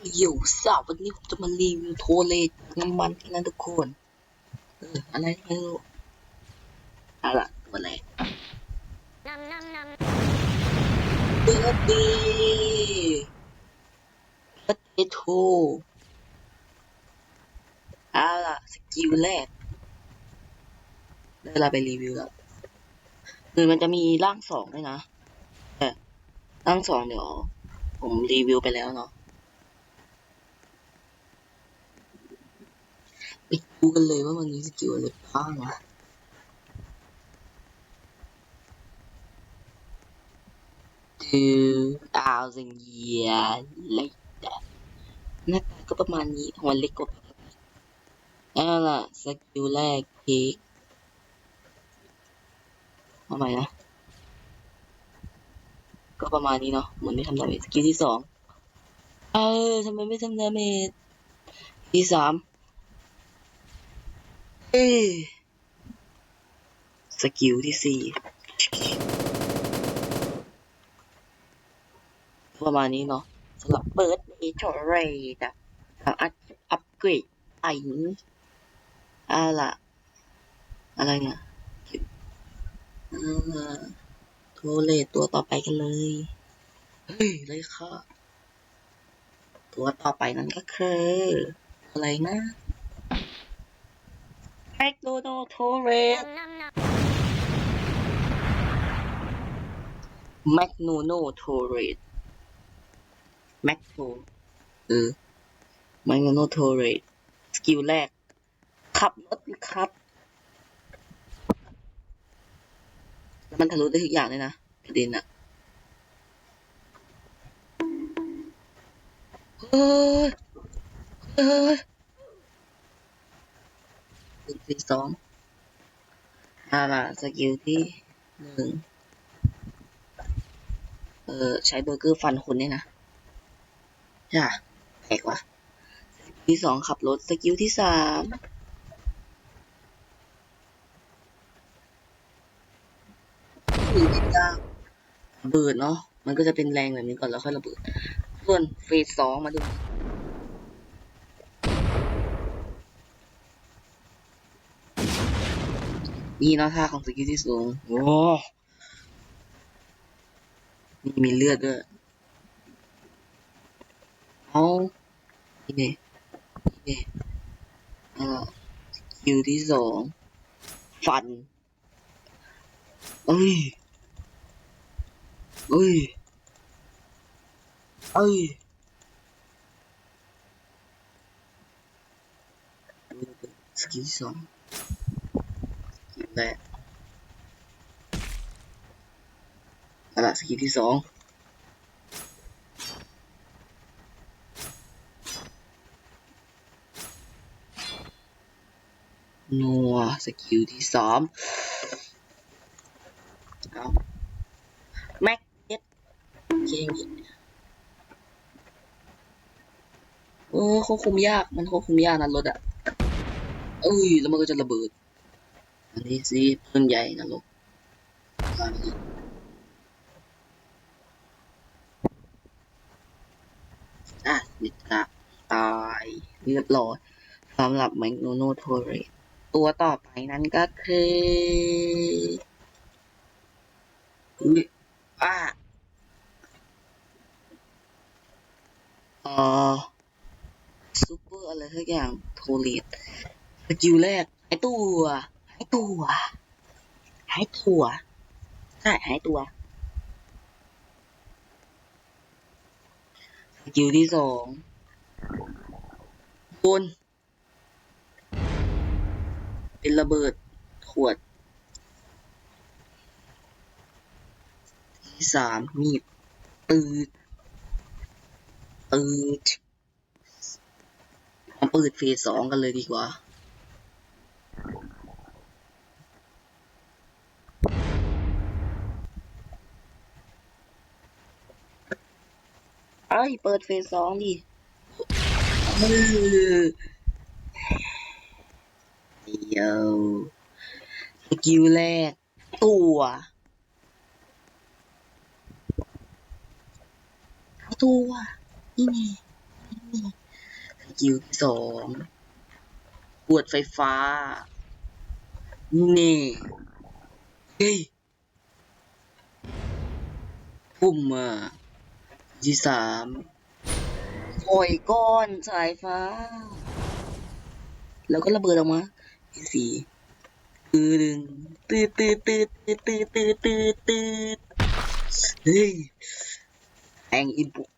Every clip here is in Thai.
เดี๋ยวสาววันนี้ผมจะมารีวิวโทเลตน้ำมันกันนะทุกคน เอออะไรไม่รู้เอาล่ะตัวแรกเบอร์ดีเบอร์ดีโทเอาล่ะสกิลแรกได้เวลาไปรีวิวแล้วคือมันจะมีร่างสองด้วยนะแต่ร่างสองเดี๋ยว ผมรีวิวไปแล้วเนาะ ไป ดูกันเลยว่ามันมีสกิลอะไรบ้างนะ two thousand years later หน้าตาก็ประมาณนี้หัวเล็กกว่าเอาล่ะสกิลแรกเพกทำไมนะ ก็ประมาณนี้เนาะเหมือนไม่ทำดาเมจสกิลที่สองเออทำไมไม่ทำดาเมจที่สาม สกิลที่สี่ประมาณนี้เนาะสำหรับเปิดเอชอร์เรดอะทางอัพอัพเกรดไอ้นี้อาล่ะ อะไรเนี่ยเอาล่ะโทรเลตตัวต่อไปกันเลย เฮ้ย เลยค่ะ ตัวต่อไปนั้นก็คือ อะไรนะ แมคโดนัลโทเรสแมคโนโนโทเรสแมคโทเออแมคโนโนโทเรสสกิลแรก ขับรถครับแล้วมันทะลุได้ทุกอย่างเลยนะประเด็นอะเฮ้ยเฮ้ย หนึ่งสี่สองเอาล่ะสกิลที่หนึ่งเออใช้เบอร์เกอร์ฟันคนเนี่ยนะจ้ะแปลกว่ะที่สองขับรถสกิลที่สามสี่สิบเก้าระเบิดเนาะมันก็จะเป็นแรงแบบนี้ก่อนแล้วค่อยระเบิด ส่วนเฟสสองมาดู นี่เนาะท่าของสกิลที่สูง โอ้นี่มีเลือดด้วย เอานี่ไงนี่ไงอ่าสกิลที่สอง ฟัน เอ้ย เอ้ย เอ้ยสกิลสอง แรกเอาละสกิลที่สองนัวสกิลที่สามเอาแม็กเก็ตเกงโอ้ควบคุมยาก มันควบคุมยากนะรถอะเอ้ย แล้วมันก็จะระเบิด อันนี้สิต้นใหญ่นะลูกตอนนี้อะนิตะตายเรียบร้อยสำหรับแมกโนโนโทเรตตัวต่อไปนั้นก็คืออุ๊ยอะเออซูเปอร์อะไรสักอย่างโทเรตสกิลแรกหายตัว ตัว หายตัว ใช่ หายตัวสกิลที่สองบน เป็นระเบิด ขวด ที่สามมีดปืดปืดมาปิดเฟสสองกันเลยดีกว่า เอ้ย เปิดเฟสสองดิเออเดี๋ยวสกิลแรก ตัวตัวนี่ไงสกิลสองปวดไฟฟ้า นี่เฮ้ยพุ่มมา ที่สามปล่อยก้อนสายฟ้า แล้วก็ระเบิดออกมาที่สี่ตือดึงตืดตืดตืดตืดตืดตืดตืดตืดเฮ้ยแองอินพุต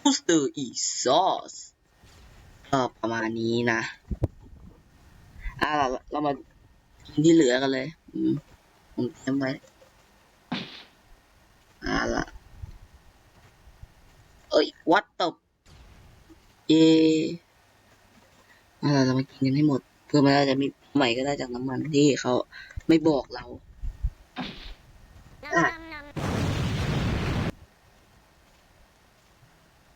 บูสเตอร์อีซอสก็ประมาณนี้นะอ่าเราเรามาที่เหลือกันเลยอืมผมเตรียมไว้อ่าละ วัดตบเออ่าเรามากินกันให้หมด เพื่อมันจะมีใหม่ก็ได้จากน้ำมันที่เขาไม่บอกเราอะ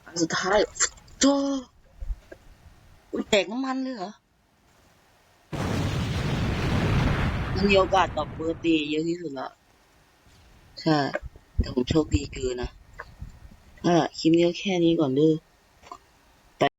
อันสุดท้ายโจอุ๊ยแตกน้ำมันเลยเหรอมันมีโอกาสตอบเบอร์ตีเยอะที่สุดละใช่ แต่ผมโชคดีเกินนะ อ่าคลิปนี้ก็แค่นี้ก่อนเด้อ